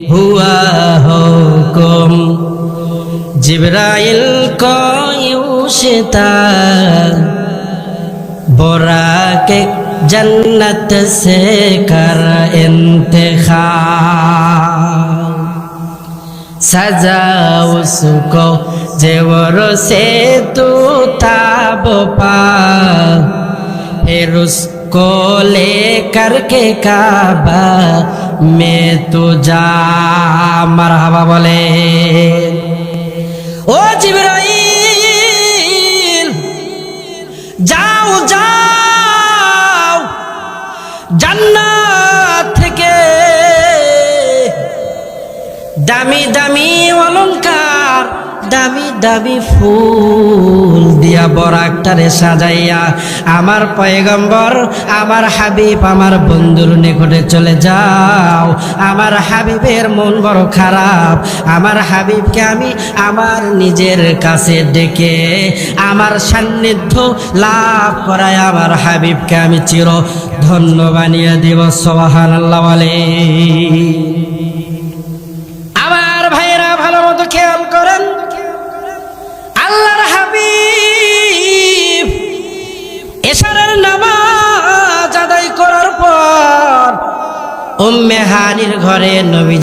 हुआ हुकुम जिब्राइल को यूं शिता बोरा के जन्नत से कर इंतखा सजा उसको जेवर से तू ताब पा फिर उसको लेकर के काबा মে তো যা মার হাবা বলে। ও জিবরাই যাও যাও জান্না থেকে। দামি দামি অলঙ্কার দামি দামি ফুল দিয়া বড়া বরাকটারে সাজাইয়া, আমার পয়গম্বর, আমার হাবিব, আমার বন্ধুর নিকটে চলে যাও। আমার হাবিবের মন বড় খারাপ, আমার হাবিবকে আমি আমার নিজের কাছে ডেকে, আমার সান্নিধ্য লাভ করায় আমার হাবিবকে আমি চির ধন্য বানিয়ে দিব সবাহান আল্লাহ বলে। আমার ভাইয়েরা ভালো মতো খেয়াল করেন। উম্মে হানির ঘরে নবী